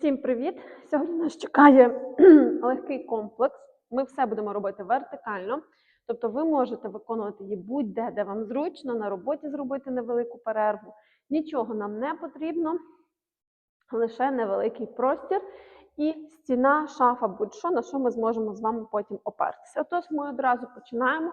Всім привіт! Сьогодні нас чекає легкий комплекс. Ми все будемо робити вертикально. Тобто ви можете виконувати її будь-де, де вам зручно, на роботі зробити невелику перерву. Нічого нам не потрібно, лише невеликий простір і стіна, шафа, будь-що, на що ми зможемо з вами потім опертися. Отож, ми одразу починаємо,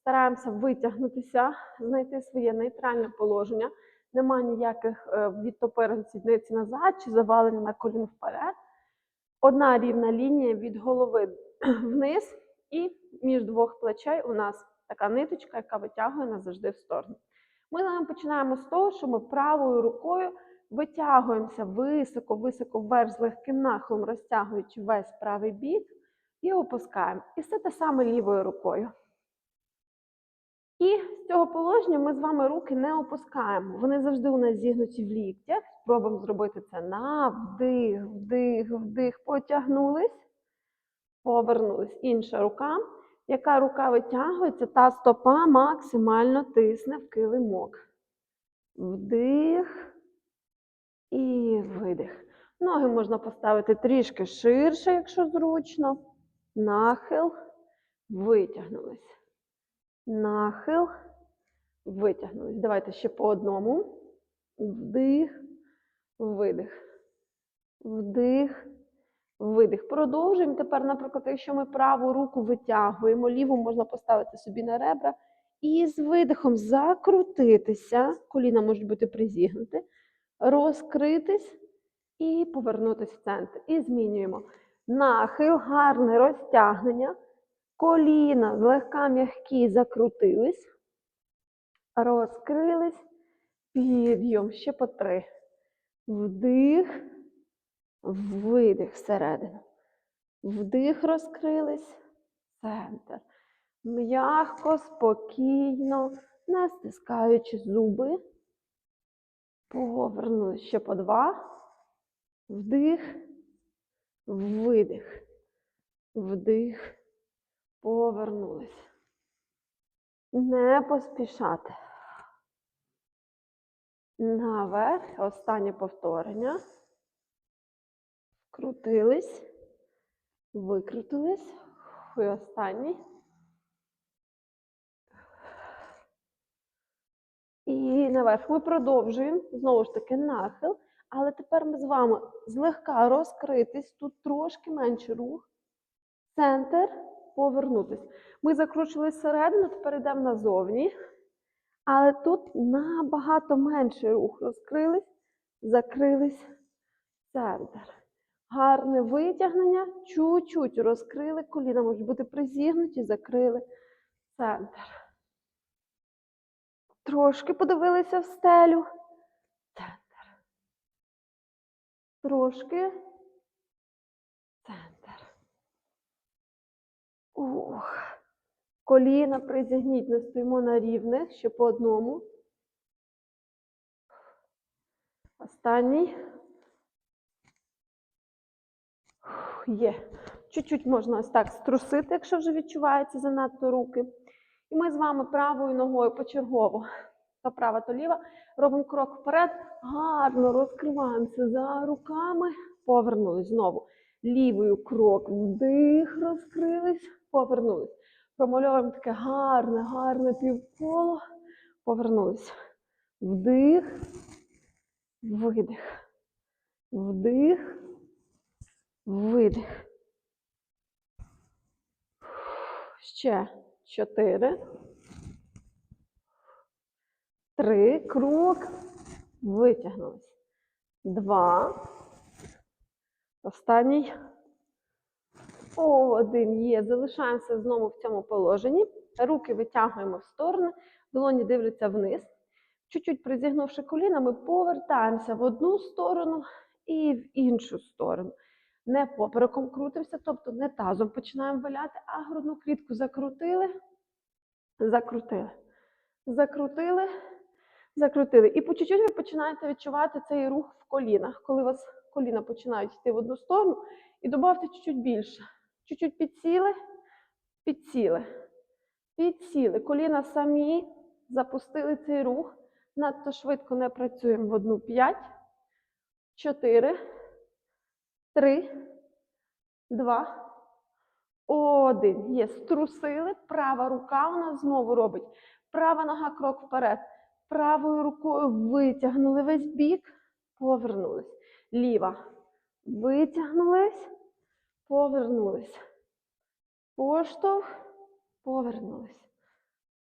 стараємося витягнутися, знайти своє нейтральне положення. Нема ніяких е, відтопирень сідниці назад чи завалення на колін вперед. Одна рівна лінія від голови вниз, і між двох плечей у нас така ниточка, яка витягує нас завжди в сторону. Ми з починаємо з того, що ми правою рукою витягуємося високо-високо вверх з легким нахилом, розтягуючи весь правий бік, і опускаємо. І все те саме лівою рукою. І з цього положення ми з вами руки не опускаємо. Вони завжди у нас зігнуті в ліктях. Спробуємо зробити це на вдих, вдих, вдих. Потягнулись, повернулись. Інша рука. Яка рука витягується, та стопа максимально тисне в килимок. Вдих і видих. Ноги можна поставити трішки ширше, якщо зручно. Нахил, витягнулись. Нахил, витягнулись. Давайте ще по одному. Вдих, видих. Вдих, видих. Продовжуємо. Тепер, наприклад, якщо ми праву руку витягуємо, ліву можна поставити собі на ребра. І з видихом закрутитися. Коліна можуть бути призігнуті, розкритись і повернутися в центр. І змінюємо. Нахил, гарне розтягнення. Коліна злегка м'які закрутились, розкрились, підйом, ще по три. Вдих, видих всередину. Вдих, розкрились, центр. М'яко, спокійно, не стискаючи зуби. Повернулись ще по два. Вдих, видих. Вдих. Повернулись. Не поспішати. Наверх. Останнє повторення. Крутились. Викрутились. І останній. І наверх ми продовжуємо. Знову ж таки, нахил. Але тепер ми з вами злегка розкритись. Тут трошки менше рух. Центр повернутися. Ми закручували всередину, тепер йдемо назовні. Але тут набагато менший рух. Розкрились, закрились, центр. Гарне витягнення, чуть-чуть розкрили, коліна можуть бути призігнуті, закрили центр. Трошки подивилися в стелю. Центр. Трошки. Центр. Ух. Коліна призігніть, не стоїмо на рівних, ще по одному. Останній. Є. Чуть-чуть можна ось так струсити, якщо вже відчувається занадто руки. І ми з вами правою ногою почергово, то права, то ліва, робимо крок вперед, гарно розкриваємося за руками, повернулись знову. Лівою крок, вдих, розкрились, повернулись. Промальовуємо таке гарне, гарне півколо. Повернулись. Вдих, видих. Вдих, видих. Ще чотири. Три. Крок. Витягнулись. Два. Останній. О, один є. Залишаємося знову в цьому положенні. Руки витягуємо в сторони, долоні дивляться вниз. Чуть-чуть призігнувши коліна, ми повертаємося в одну сторону і в іншу сторону. Не попереком крутимося, тобто не тазом починаємо валяти, а грудну клітку закрутили, закрутили, закрутили, закрутили. І по чуть-чуть ви починаєте відчувати цей рух в колінах. Коли у вас коліна починають йти в одну сторону, і додавте чуть-чуть більше. Чуть-чуть підсіли, підсіли, підсіли. Коліна самі запустили цей рух. Надто швидко не працюємо в одну п'ять, чотири, Три, два, один. Є. Струсили. Права рука у нас знову робить. Права нога крок вперед. Правою рукою витягнули весь бік, повернулись. Ліва. Витягнулись, повернулись. Поштовх, повернулись.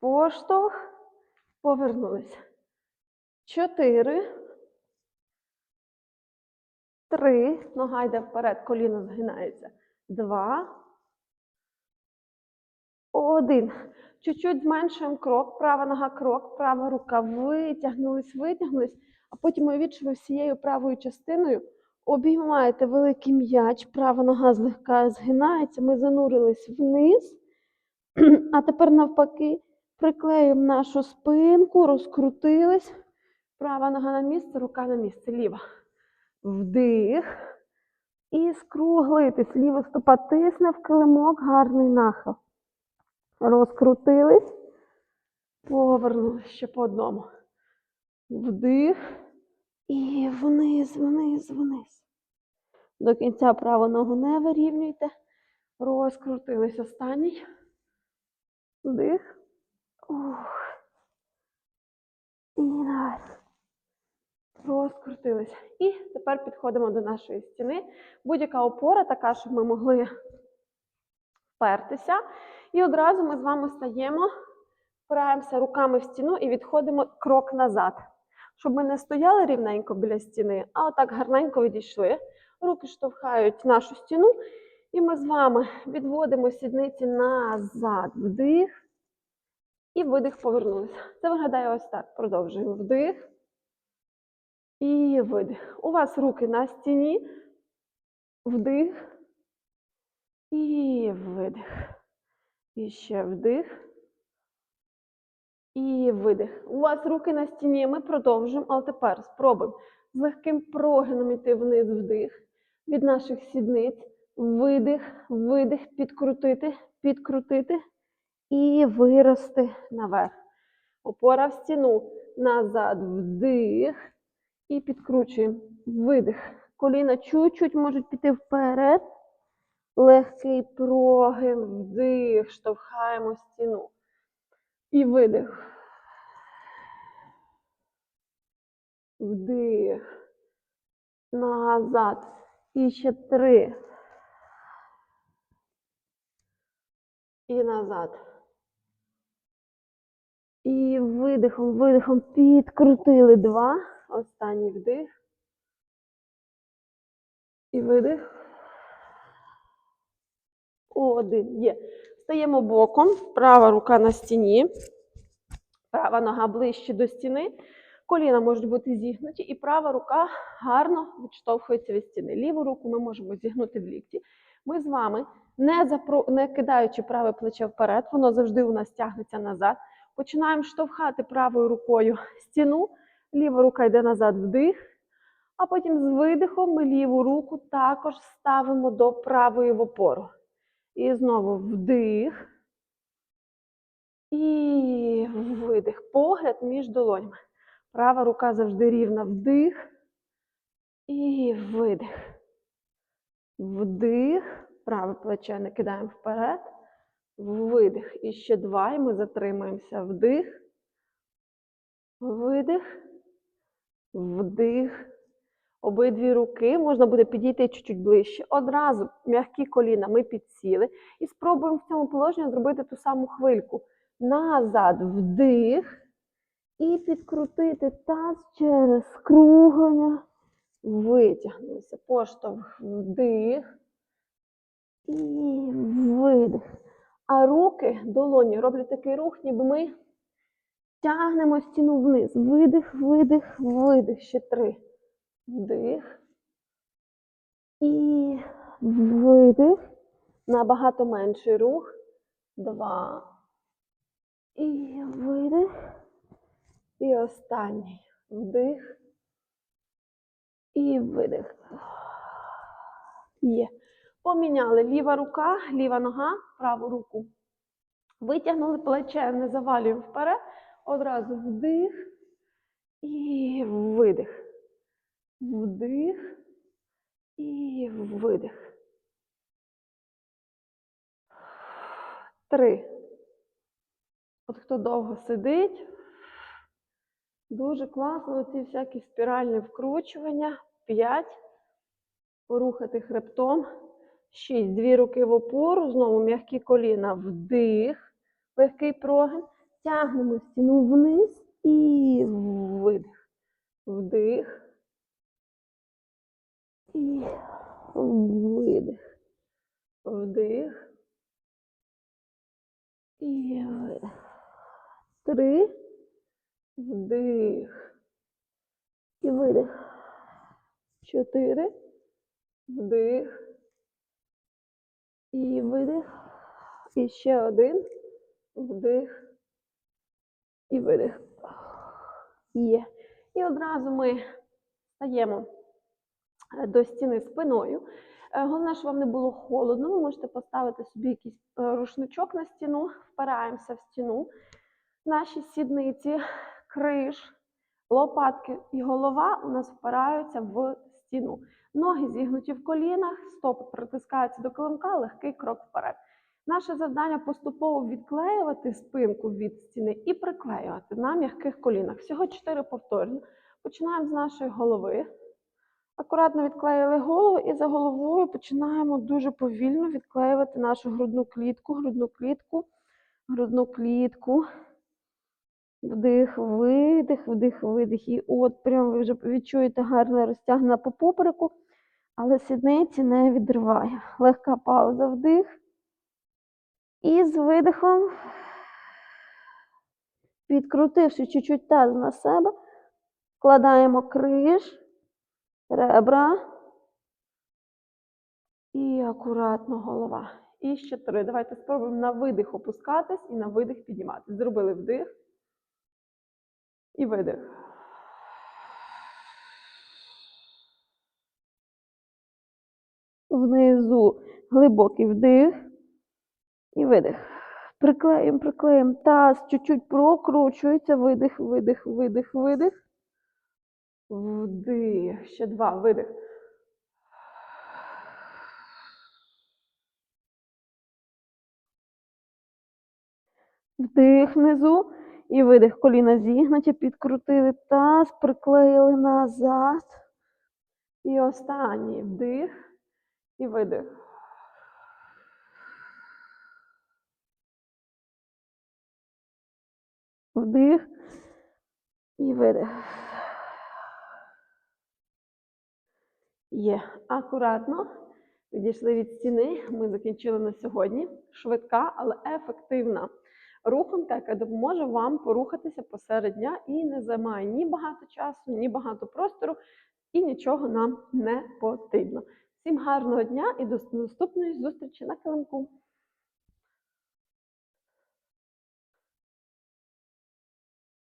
Поштовх, повернулись. Чотири. Три. Нога йде вперед, коліно згинається. Два. Один. Чуть-чуть зменшуємо крок. Права нога крок, права рука. Витягнулись, витягнулись. А потім уявіть, що ви всією правою частиною обіймаєте великий м'яч. Права нога злегка згинається. Ми занурились вниз. А тепер навпаки приклеюємо нашу спинку, розкрутились. Права нога на місце, рука на місце. Ліва. Вдих. І скруглитись. Ліва стопа тисне в килимок, гарний нахил. Розкрутились. Повернулись ще по одному. Вдих. І вниз, вниз, вниз. До кінця праву ногу не вирівнюйте. Розкрутились останній. Вдих. Ух. І наверх. Розкрутились. І тепер підходимо до нашої стіни. Будь-яка опора така, щоб ми могли впертися. І одразу ми з вами стаємо, впираємося руками в стіну і відходимо крок назад. Щоб ми не стояли рівненько біля стіни, а отак гарненько відійшли. Руки штовхають нашу стіну. І ми з вами відводимо сідниці назад. Вдих. І видих повернулися. Це виглядає ось так. Продовжуємо. Вдих. І видих. У вас руки на стіні. Вдих. І видих. І ще вдих. І видих. У вас руки на стіні. Ми продовжуємо, але тепер спробуємо з легким прогином іти вниз вдих. Від наших сідниць. Видих, видих, підкрутити, підкрутити і вирости наверх. Опора в стіну. Назад вдих. І підкручуємо. Видих. Коліна чуть-чуть можуть піти вперед. Легкий прогин, вдих, штовхаємо стіну. І видих. Вдих. Назад. І ще три. І назад. І видихом, видихом підкрутили два. Останній вдих. І видих. Один. Є. Стаємо боком. Права рука на стіні. Права нога ближче до стіни. Коліна можуть бути зігнуті, і права рука гарно відштовхується від стіни. Ліву руку ми можемо зігнути в лікті. Ми з вами, не, запро... не кидаючи праве плече вперед, воно завжди у нас тягнеться назад. Починаємо штовхати правою рукою стіну. Ліва рука йде назад вдих. А потім з видихом ми ліву руку також ставимо до правої в опору. І знову вдих. І видих. Погляд між долонями. Права рука завжди рівна. Вдих. І видих. Вдих. Праве плече не кидаємо вперед. Видих. І ще два. І ми затримаємося. Вдих. Видих. Вдих. Обидві руки можна буде підійти чуть-чуть ближче. Одразу м'які коліна ми підсіли. І спробуємо в цьому положенні зробити ту саму хвильку. Назад вдих. І підкрутити таз через скруглення. Витягнулися. Поштовх вдих. І видих. А руки, долоні роблять такий рух, ніби ми тягнемо стіну вниз. Видих, видих, видих. Ще три. Вдих. І видих. Набагато менший рух. Два. І видих. І останній. Вдих. І видих. Є. Поміняли ліва рука, ліва нога, праву руку. Витягнули плече, не завалюємо вперед. Одразу вдих і видих. Вдих І видих. Три. От хто довго сидить, дуже класно ці всякі спіральні вкручування. П'ять. Порухати хребтом. Шість. Дві руки в опору. Знову м'які коліна. Вдих. Легкий прогин. Тягнемо стіну вниз і видих. Вдих. Видих. Вдих. І видих. Три. Вдих. І видих. Чотири. Вдих. І видих. І ще один. Вдих. І видих. Є. І одразу ми стаємо е, до стіни спиною. Е, Головне, щоб вам не було холодно. Ви можете поставити собі якийсь е, рушничок на стіну, впираємося в стіну. Наші сідниці, криш, лопатки і голова у нас впираються в стіну. Ноги зігнуті в колінах, стопи притискаються до килимка, легкий крок вперед. Наше завдання поступово відклеювати спинку від стіни і приклеювати на м'яких колінах. Всього 4 повторення. Починаємо з нашої голови. Акуратно відклеїли голову і за головою починаємо дуже повільно відклеювати нашу грудну клітку, грудну клітку, грудну клітку. Вдих, видих, вдих, видих. І от прямо ви вже відчуєте гарне розтягнення по попереку, але сідниці не відриває. Легка пауза, вдих. І з видихом, відкрутивши чуть-чуть таз на себе, вкладаємо криш, ребра і акуратно голова. І ще три. Давайте спробуємо на видих опускатись і на видих підніматись. Зробили вдих і видих. Внизу глибокий вдих і видих. Приклеїмо, приклеїмо. Таз чуть-чуть прокручується. Видих, видих, видих, видих. Вдих. Ще два. Видих. Вдих внизу і видих. Коліна зігнуті, підкрутили таз, приклеїли назад. І останній вдих і видих. Вдих і видих. Є. Акуратно. Відійшли від стіни. Ми закінчили на сьогодні. Швидка, але ефективна руханка, яка допоможе вам порухатися посеред дня і не займає ні багато часу, ні багато простору, і нічого нам не потрібно. Всім гарного дня і до наступної зустрічі на килимку.